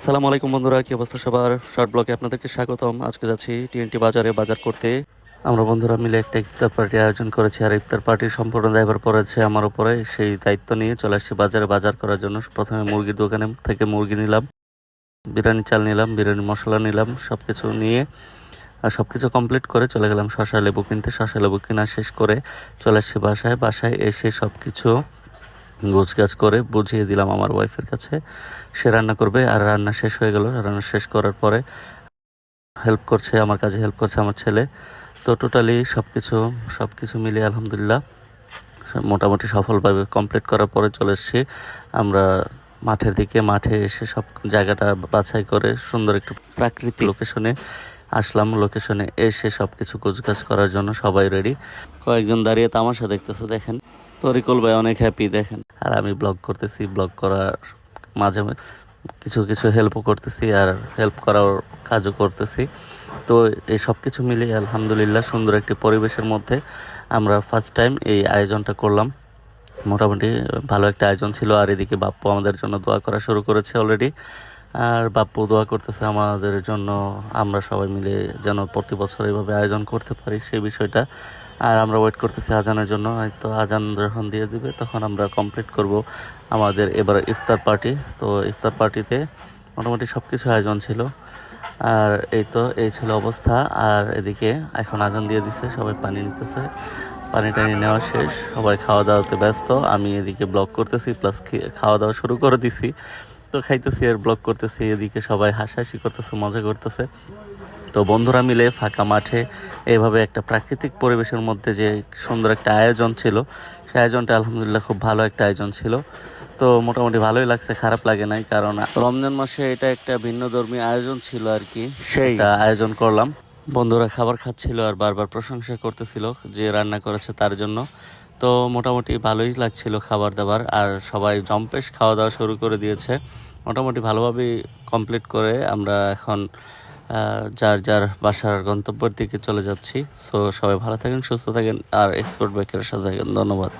আসসালামু আলাইকুম বন্ধুরা, কি অবস্থা সবার? শর্ট ব্লকে আপনাদেরকে স্বাগতম। আজকে যাচ্ছি টিএনটি বাজারে বাজার করতে। আমরা বন্ধুরা মিলে একটা ইফতার পার্টি আয়োজন করেছি, আর ইফতার পার্টির সম্পূর্ণ দায়ভার পড়েছে আমার উপরে। সেই দায়িত্ব নিয়ে চলে আসছি বাজারে বাজার করার জন্য। প্রথমে মুরগির দোকানে থেকে মুরগি নিলাম, বিরিয়ানি চাল নিলাম বিরিয়ানি মশলা নিলাম সব কিছু নিয়ে, আর সব কিছু কমপ্লিট করে চলে গেলাম শশা লেবু কিনতে। শশা লেবু কিনা শেষ করে চলে আসছি বাসায়। বাসায় এসে সব কিছু গোছগাছ করে বুঝিয়ে দিলাম আমার ওয়াইফের কাছে। সে রান্না করবে আর রান্না শেষ হয়ে গেল। রান্না শেষ করার পরে হেল্প করছে আমার কাজে হেল্প করছে আমার ছেলে। তো টোটালি সব কিছু সব কিছু মিলিয়ে আলহামদুলিল্লাহ মোটামুটি সফলভাবে কমপ্লিট করার পরে চলে এসেছি। আমরা মাঠের দিকে মাঠে এসে সব জায়গাটা বাছাই করে সুন্দর একটু প্রাকৃতিক। লোকেশনে আসলাম। লোকেশনে এসে সব কিছু গোছগাছ করার জন্য সবাই রেডি কয়েকজন দাঁড়িয়ে তামাশা দেখতেছে দেখেন। তরিকুল ভাই অনেক হ্যাপি দেখেন। আর আমি ব্লগ করতেছি ব্লগ করার মাঝে মাঝে কিছু কিছু হেল্পও করতেছি আর হেল্প করার কাজও করতেছি। তো এই সব কিছু মিলিয়ে আলহামদুলিল্লাহ সুন্দর একটি পরিবেশের মধ্যে আমরা ফার্স্ট টাইম এই আয়োজনটা করলাম। মোটামুটি ভালো একটা আয়োজন ছিল আর এদিকে বাপ্পু আমাদের জন্য দোয়া করা শুরু করেছে অলরেডি আর বাপ্পু দোয়া করতেছে আমাদের জন্য। আমরা সবাই মিলে যেন প্রতি বছর এইভাবে আয়োজন করতে পারি সেই বিষয়টা। আর আমরা ওয়েট করতেছি আজানের জন্য। হয়তো আজান যখন দিয়ে দিবে, তখন আমরা কমপ্লিট করব আমাদের এবার ইফতার পার্টি তো ইফতার পার্টিতে মোটামুটি সব কিছু আয়োজন ছিল। আর এই তো, এই ছিল অবস্থা। আর এদিকে এখন আজান দিয়ে দিছে, সবাই পানি নিতেছে। পানি টানি নেওয়া শেষ। সবাই খাওয়া দাওয়াতে ব্যস্ত। আমি এদিকে ব্লগ করতেছি প্লাস খাওয়া দাওয়া শুরু করে দিছি। তো খাইতেছি আর ব্লগ করতেছি এদিকে সবাই হাসাহাসি করতেছে মজা করতেছে। তো বন্ধুরা মিলে ফাঁকা মাঠে এইভাবে একটা প্রাকৃতিক পরিবেশের মধ্যে যে সুন্দর একটা আয়োজন ছিল সেই আয়োজনটা আলহামদুলিল্লাহ খুব ভালো একটা আয়োজন ছিল। তো মোটামুটি ভালোই লাগছে খারাপ লাগে নাই কারণ রমজান মাসে এটা একটা ভিন্ন ধর্মী আয়োজন ছিল আর কি। সেইটা আয়োজন করলাম। বন্ধুরা খাবার খাচ্ছিল আর বারবার প্রশংসা করতেছিল যে রান্না করেছে তার জন্য। তো মোটামুটি ভালোই লাগছিল খাবার দাবার আর সবাই জম্পেশ খাওয়া দাওয়া শুরু করে দিয়েছে। মোটামুটি ভালোভাবেই কমপ্লিট করে আমরা এখন যার যার বাসার গন্তব্যের দিকে চলে যাচ্ছি। সো সবাই ভালো থাকেন, সুস্থ থাকেন আর এক্সপোর্ট বাইকের সাথে থাকেন। ধন্যবাদ।